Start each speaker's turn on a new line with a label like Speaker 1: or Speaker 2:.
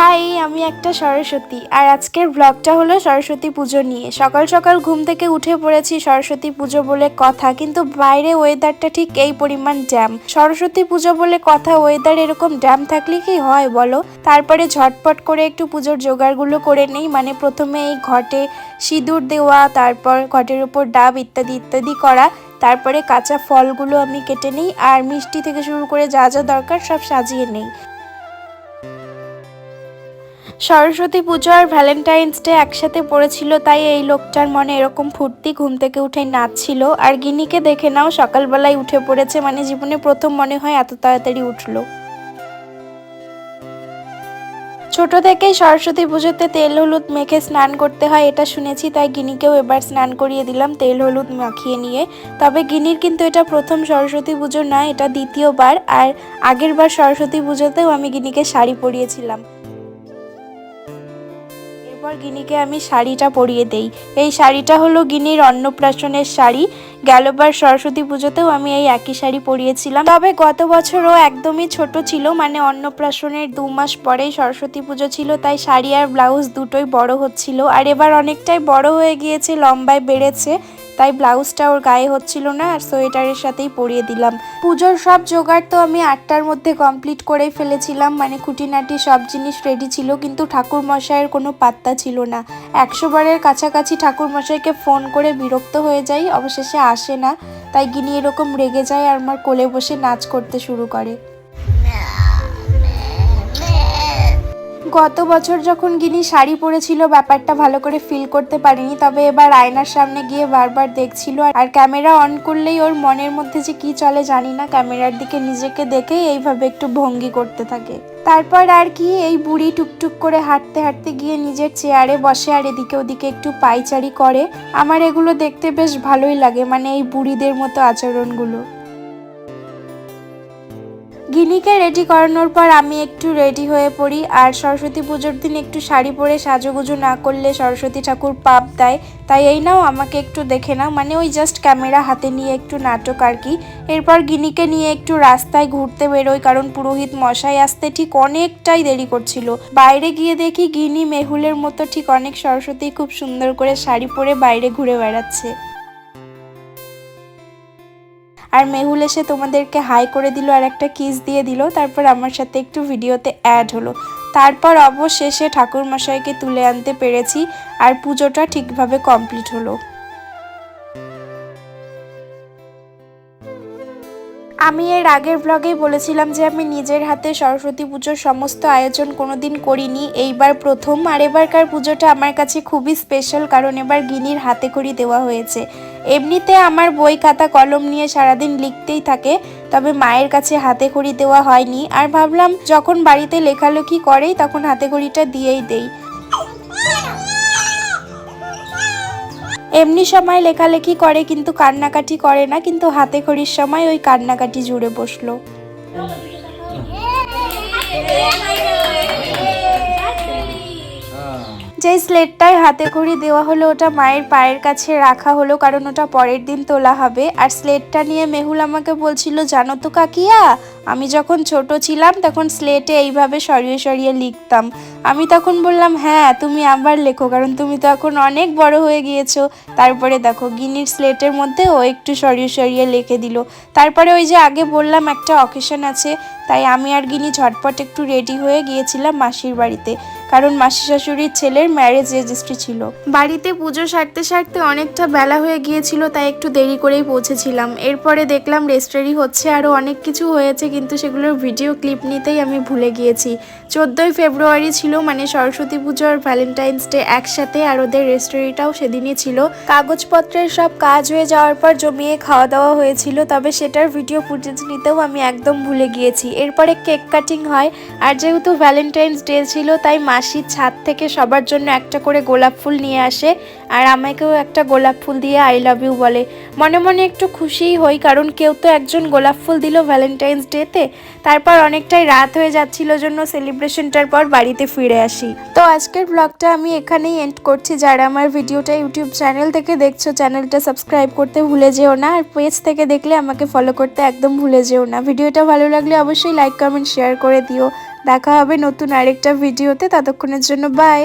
Speaker 1: High, আমি একটা সরস্বতী। আর আজকের ব্লগটা হলো সরস্বতী পুজো নিয়ে। সকাল সকাল ঘুম থেকে উঠে পড়েছি সরস্বতী পুজো বলে কথা, কিন্তু বাইরে ওয়েদারটা ঠিক এই পরিমাণ ড্যাম সরস্বতী পুজো বলে কথা ওয়েদার এরকম ড্যাম থাকলে কি হয় বলো? তারপরে ঝটপট করে একটু পুজোর জোগাড়গুলো করে নেই মানে প্রথমে এই ঘটে সিঁদুর দেওয়া, তারপর ঘটের উপর ডাব ইত্যাদি ইত্যাদি করা, তারপরে কাঁচা ফলগুলো আমি কেটে নিই, আর মিষ্টি থেকে শুরু করে যা যা দরকার সব সাজিয়ে নেই। সরস্বতী পুজো আর ভ্যালেন্টাইন্স ডে একসাথে পড়েছিল, তাই এই লোকটার মনে এরকম ফুর্তি ঘুম থেকে উঠে নাচছিল। আর গিনিকে দেখে নাও, সকালবেলায় উঠে পড়েছে মানে জীবনে প্রথম মনে হয় এত তাড়াতাড়ি উঠল। ছোট থেকেই সরস্বতী পুজোতে তেল হলুদ মেখে স্নান করতে হয়, এটা শুনেছি, তাই গিনিকেও এবার স্নান করিয়ে দিলাম তেল হলুদ মাখিয়ে নিয়ে। তবে গিনির কিন্তু এটা প্রথম সরস্বতী পুজো না, এটা দ্বিতীয়বার, আর আগের বার সরস্বতী পুজোতেও আমি গিনিকে শাড়ি পরিয়েছিলাম। এরপর গিনিকে আমি শাড়িটা পরিয়ে দেই। এই শাড়িটা হলো গিনির অন্নপ্রাশনের শাড়ি। গেলবার সরস্বতী পুজোতেও আমি এই একই শাড়ি পরিয়েছিলাম। তবে গত বছরও একদমই ছোট ছিল মানে অন্নপ্রাশনের দু মাস পরেই সরস্বতী পুজো ছিল, তাই শাড়ি আর ব্লাউজ দুটোই বড় হচ্ছিল। আর এবার অনেকটাই বড় হয়ে গিয়েছে, লম্বায় বেড়েছে। তাই ব্লাউজটা ওর গায়ে হচ্ছিল না আর সোয়েটারের সাথেই পরিয়ে দিলাম। পুজোর সব জোগাড় তো আমি আটটার মধ্যে কমপ্লিট করেই ফেলেছিলাম মানে খুঁটিনাটি সব জিনিস রেডি ছিল, কিন্তু ঠাকুর মশাইয়ের কোনো পাত্তা ছিল না। একশো বারের কাছাকাছি ঠাকুর মশাইকে ফোন করে বিরক্ত হয়ে যাই, অবশেষে আসে না, তাই গিনি এরকম রেগে যায় আর আমার কোলে বসে নাচ করতে শুরু করে। গত বছর যখন গিনি শাড়ি পরেছিল, ব্যাপারটা ভালো করে ফিল করতে পারিনি, তবে এবার আয়নার সামনে গিয়ে বারবার দেখছিল আর ক্যামেরা অন করলেই ওর মনের মধ্যে যে কি চলে জানি না ক্যামেরার দিকে নিজেকে দেখেই এইভাবে একটু ভঙ্গি করতে থাকে। তারপর আর কি, এই বুড়ি টুকটুক করে হাঁটতে হাঁটতে গিয়ে নিজের চেয়ারে বসে আর এদিকে ওদিকে একটু পাইচারি করে। আমার এগুলো দেখতে বেশ ভালোই লাগে মানে এই বুড়িদের মতো আচরণগুলো। গিনিকে রেডি করানোর পর আমি একটু রেডি হয়ে পড়ি। আর সরস্বতী পুজোর দিন একটু শাড়ি পরে সাজুগুজু না করলে সরস্বতী ঠাকুর পাপ দেয়। তাই এই নাও, আমাকে একটু দেখে নাও। মানে ওই জাস্ট ক্যামেরা হাতে নিয়ে একটু নাটক আর কি। এরপর গিনিকে নিয়ে একটু রাস্তায় ঘুরতে বেরোই, কারণ পুরোহিত মশাই আসতে ঠিক অনেকটাই দেরি করছিল। বাইরে গিয়ে দেখি গিনি মেহুলের মতো ঠিক অনেক সরস্বতী খুব সুন্দর করে শাড়ি পরে বাইরে ঘুরে বেড়াচ্ছে। আর মেহুল এসে তোমাদেরকে হাই করে দিল আর একটা কিস দিয়ে দিল। তারপর আমার সাথে একটু ভিডিওতে অ্যাড হলো। তারপর অবশেষে ঠাকুর মশাইকে তুলে আনতে পেরেছি আর পুজোটা ঠিকভাবে কমপ্লিট হলো। আমি এর আগের ব্লগেই বলেছিলাম যে আমি নিজের হাতে সরস্বতী পুজোর সমস্ত আয়োজন কোনোদিন করিনি। এইবার প্রথম আর এবারকার পুজোটা আমার কাছে খুবই স্পেশাল কারণ এবার গিনির হাতে খড়ি দেওয়া হয়েছে। এমনিতে আমার বই, খাতা, কলম নিয়ে সারাদিন লিখতেই থাকে, তবে মায়ের কাছে হাতে খড়ি দেওয়া হয়নি। আর ভাবলাম যখন বাড়িতে লেখালেখি করেই তখন হাতে খড়িটা দিয়েই দেই। এমনি সময় লেখালেখি করে, কিন্তু কান্নাকাটি করে না, কিন্তু হাতে খড়ির সময় ওই কান্নাকাটি জুড়ে বসল। যেই স্লেটটায় হাতে খড়ি দেওয়া হলো, ওটা মায়ের পায়ের কাছে রাখা হলো, কারণ ওটা পরের দিন তোলা হবে। আর স্লেটটা নিয়ে মেহুল আমাকে বলছিল, জানো তো কাকিয়া আমি যখন ছোট ছিলাম তখন স্লেটে এইভাবে সরিয়ে সরিয়ে লিখতাম। আমি তখন বললাম হ্যাঁ তুমি আবার লেখো, কারণ তুমি তো এখন অনেক বড় হয়ে গিয়েছো। তারপরে দেখো, গিনির স্লেটের মধ্যে ও একটু সরিয়ে সরিয়ে লিখে দিল। তারপরে ওই যে আগে বললাম, একটা অকেশন আছে, তাই আমি আর গিনি ঝটপট একটু রেডি হয়ে গিয়েছিলাম মাসির বাড়িতে। কারণ মাসি শাশুড়ির ছেলের ম্যারেজ রেজিস্ট্রি ছিল। বাড়িতে পুজো সারতে সারতে অনেকটা বেলা হয়ে গিয়েছিল, তাই একটু দেরি করেই পৌঁছেছিলাম। এরপরে দেখলাম রেস্টারি হচ্ছে আরও অনেক কিছু হয়েছে, কিন্তু সেগুলোর ভিডিও ক্লিপ নিতেই আমি ভুলে গিয়েছি। চোদ্দোই ফেব্রুয়ারি ছিল মানে সরস্বতী পুজো আর ভ্যালেন্টাইন্স ডে একসাথে আর ওদের রেস্টারিটাও সেদিনই ছিল। কাগজপত্রের সব কাজ হয়ে যাওয়ার পর জমিয়ে খাওয়া দাওয়া হয়েছিল, তবে সেটার ভিডিও ফুটেজ নিতেও আমি একদম ভুলে গিয়েছি। এরপরে কেক কাটিং হয়, আর যেহেতু ভ্যালেন্টাইন্স ডে ছিল, তাই মাসির ছাদ থেকে সবার জন্য একটা করে গোলাপ ফুল নিয়ে আসে, আর আমাকেও একটা গোলাপ ফুল দিয়ে আই লাভ ইউ বলে। মনে মনে একটু খুশিই হই, কারণ কেউ তো একজন গোলাপ ফুল দিল ভ্যালেন্টাইন্স ডেতে তারপর অনেকটাই রাত হয়ে যাচ্ছিল জন্য সেলিব্রেশনটার পর বাড়িতে ফিরে আসি। তো আজকের ব্লগটা আমি এখানেই এন্ড করছি। যারা আমার ভিডিওটা ইউটিউব চ্যানেল থেকে দেখছ চ্যানেলটা সাবস্ক্রাইব করতে ভুলে যেও না। আর পেজ থেকে দেখলে আমাকে ফলো করতে একদম ভুলে যেও না। ভিডিওটা ভালো লাগলে অবশ্যই লাইক কমেন্ট শেয়ার করে দিও। দেখা হবে নতুন আরেকটা ভিডিওতে ততক্ষণের জন্য বাই